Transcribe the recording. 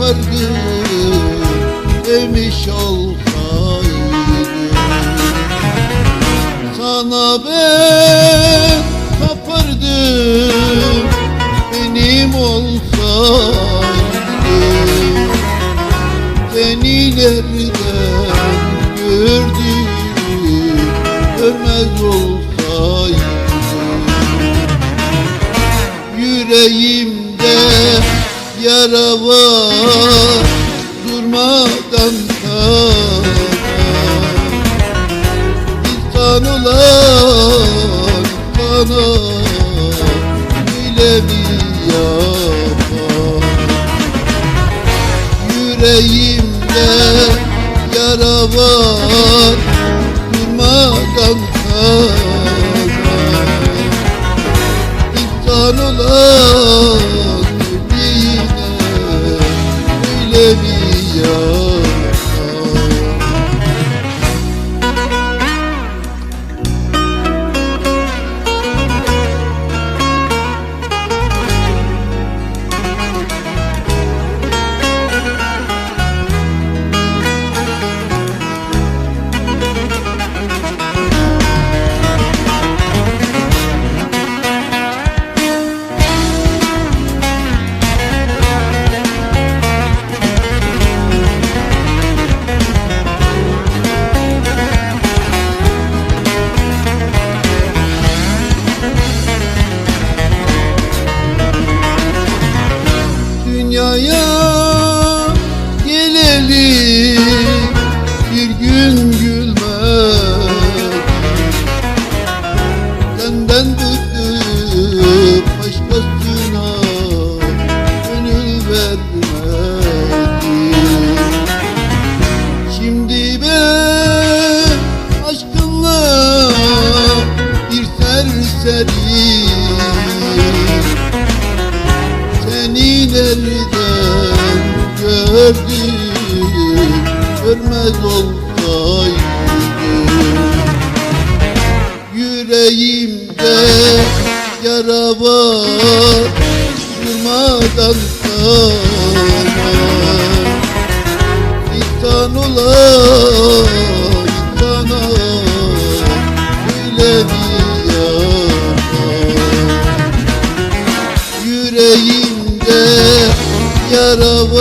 yapardı demiş olsaydı. Sana ben tapardım benim olsaydı. Seni nereden gördüğümü görmez olsaydı. Yüreğimde yara var durmadan kana İnsan olan insana öyle mi yapar. Yüreğimde yara var durmadan Dünyaya geleli bir gün gülmez Senden bıkıp başkasına gönül vermedim Şimdi ben aşkınla bir serseriyim Yüreğimde yara var Durmadan sana İnsan olan insana Öyle Yüreğimde yara